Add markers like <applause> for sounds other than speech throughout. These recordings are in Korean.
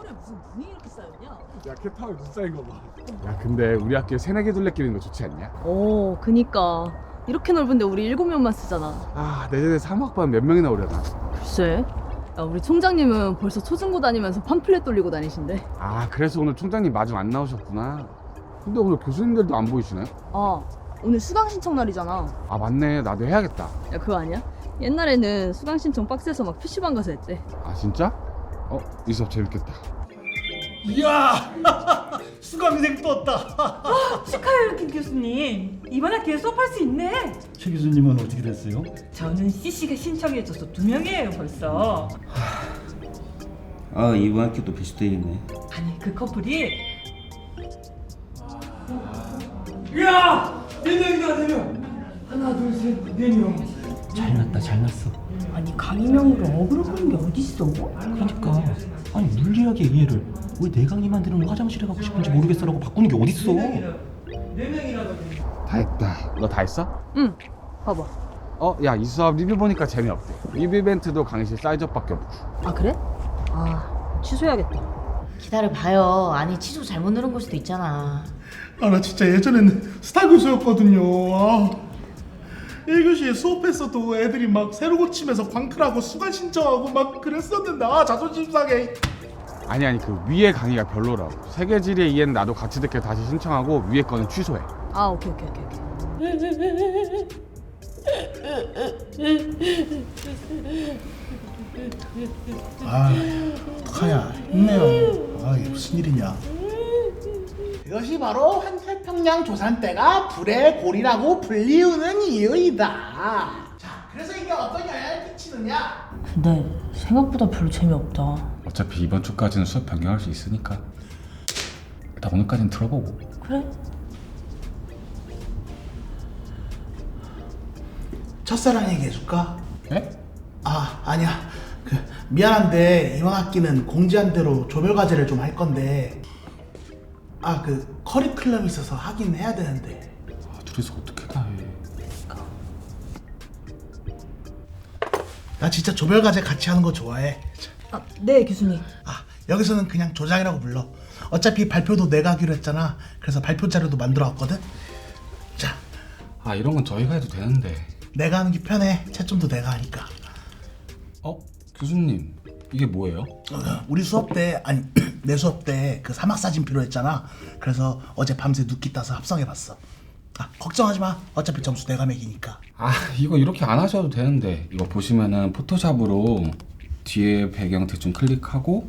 털에 무슨 눈이 이렇게 쌓였냐? 야 캣타워 눈 쌓인 거 봐. 야 근데 우리 학교에 새내기 둘레길인 거 좋지 않냐? 오, 그니까 이렇게 넓은데 우리 일곱 명만 쓰잖아. 아 내년에 3학번 몇 명이나 오려나? 글쎄. 야, 우리 총장님은 벌써 초중고 다니면서 팜플렛 돌리고 다니신대. 아 그래서 오늘 총장님 마중 안 나오셨구나. 근데 오늘 교수님들도 안 보이시네? 아, 오늘 수강 신청 날이잖아. 아 맞네 나도 해야겠다. 야, 그거 아니야? 옛날에는 수강 신청 박스에서 막 PC방 가서 했대. 아 진짜? 어? 이 수업 재밌겠다. 이야! <laughs> 수강생 떴다. 축하해요 김 교수님. 이번 학기에 수업할 수 있네. 최 교수님은 어떻게 됐어요? 저는 CC가 신청해줘서 두 명이에요 벌써. 아 이번 학기도 비슷해있네. 아니 그 커플이 이야! 네 명이다 네 명. 하나 둘 셋 네 명. 잘났다 잘났어 아니 강의명으로 어그로 끄는 게 어딨어? 그러니까 아니 물리학의 이해를 왜 내 강의 만드는 화장실에 가고 싶은지 모르겠어라고 바꾸는 게 어딨어 다 했다. 너 다 했어? 응, 봐봐. 어? 야 이 수업 리뷰 보니까 재미없대. 리뷰 이벤트도 강의실 사이즈업밖에 없고. 아, 그래? 아, 취소해야겠다. 기다려봐요. 아니 취소 잘못 누른 걸 수도 있잖아. 아 나 진짜 예전에는 스타 교수였거든요. 아. 1교시에 수업했어도 애들이 막 새로 고치면서 광클하고 수강 신청하고 막 그랬었는데 아 자존심 상해. 아니 아니 그 위에 강의가 별로라고. 세계 지리에 이해는 나도 같이 듣게 다시 신청하고 위에 거는 취소해. 아, 오케이, 오케이, 오케이. 오케이. 아 어떡하냐 힘내요. 아 이게 무슨 일이냐. 이것이 바로 환 태평양 조산대가 불의 골이라고 불리우는 이유이다. 자 그래서 이게 어떤 영향을 끼치느냐? 근데 생각보다 별로 재미없다. 어차피 이번 주까지는 수업 변경할 수 있으니까 일단 오늘까지는 들어보고. 그래? 첫사랑 얘기해줄까? 에? 아 아니야 그 미안한데 이번 학기는 공지한 대로 조별 과제를 좀 할 건데 아 그 커리큘럼 이 있어서 하긴 해야 되는데. 아, 둘이서 어떻게 다 해? 나 진짜 조별 과제 같이 하는 거 좋아해. 아, 네, 교수님. 아 여기서는 그냥 조장이라고 불러. 어차피 발표도 내가 하기로 했잖아. 그래서 발표 자료도 만들어 왔거든. 자. 아 이런 건 저희가 해도 되는데. 내가 하는 게 편해. 채점도 내가 하니까. 어? 교수님 이게 뭐예요? 어, 우리 수업 때 아니 <clears throat> 내 수업 때 그 사막 사진 필요했잖아. 그래서 어제 밤새 눕기 따서 합성해 봤어. 아 걱정하지 마. 어차피 점수 내가 매기니까. 아 이거 이렇게 안 하셔도 되는데. 이거 보시면은 포토샵으로 뒤에 배경 대충 클릭하고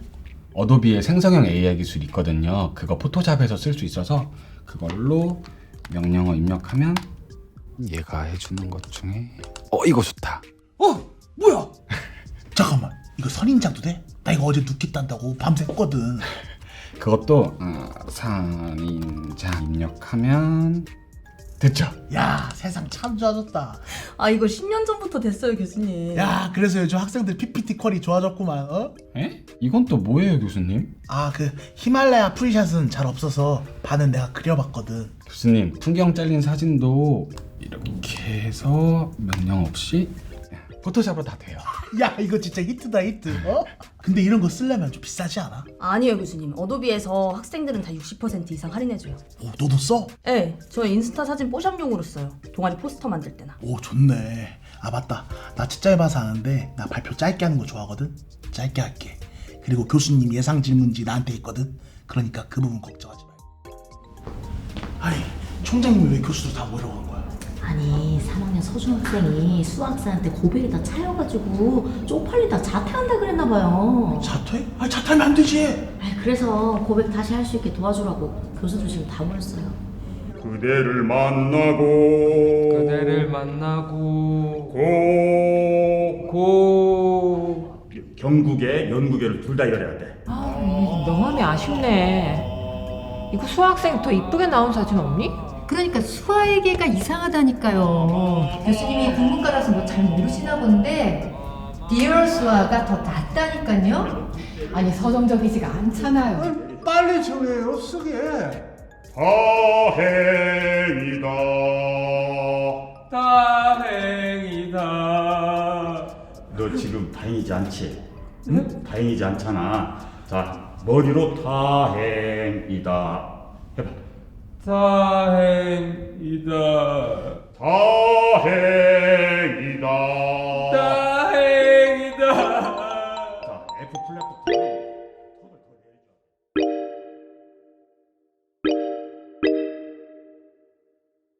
어도비의 생성형 AI 기술이 있거든요. 그거 포토샵에서 쓸 수 있어서 그걸로 명령어 입력하면 얘가 해주는 것 중에 어 이거 좋다. 어 뭐야? <laughs> 잠깐만 이거 선인장도 돼? 나 이거 어제 눕기 딴다고 밤새 했거든 그것도 어, 선인장 입력하면 됐죠? 야 세상 참 좋아졌다 아, 이거 10년 전부터 됐어요, 교수님. 야 그래서 요즘 학생들 PPT 퀄이 좋아졌구만 어? 에? 이건 또 뭐예요 교수님? 아 그 히말라야 프리샷은 잘 없어서 반은 내가 그려봤거든 교수님 풍경 잘린 사진도 이렇게 해서 명령 없이 포토샵으로 다 돼요 <laughs> 야 이거 진짜 히트다 히트 어? 근데 이런 거 쓰려면 좀 비싸지 않아? 아니에요, 교수님. 어도비에서 학생들은 다 60% 이상 할인해줘요. 오 너도 써? 네, 저 인스타 사진 뽀샵용으로 써요. 동아리 포스터 만들 때나. 오 좋네 아 맞다 나 진짜 해봐서 아는데 나 발표 짧게 하는 거 좋아하거든 짧게 할게 그리고 교수님 예상 질문지 나한테 있거든 그러니까 그 부분 걱정하지 말고 아니 총장님이 왜 교수들 다 모이러 간 거야? 아니 3학년 서준 학생이 수학생한테 고백이 다 차여가지고 쪽팔리다 자퇴한다 그랬나 봐요. 자퇴? 아니 자퇴하면 안 되지 그래서 고백 다시 할 수 있게 도와주라고 교수들 지금 다 모였어요. 그대를 만나고 그대를 만나고 고 고 경국에 연구계를 둘 다 열어야 돼. 아, 명함이 아쉽네. 이거 수학생 더 이쁘게 나온 사진 없니? 그러니까 수아에게가 이상하다니까요. 교수님이 국문과라서 뭐 잘 모르시나 본데 디어 수아가 더 낫다니까요. 아니 서정적이지가 않잖아요. 빨리 정해요 쓰게 다행이다. 다행이다 너 지금 다행이지 않지? 응? 다행이지 않잖아. 자, 머리로 다행이다. 해봐. 다행이다. 다행이다.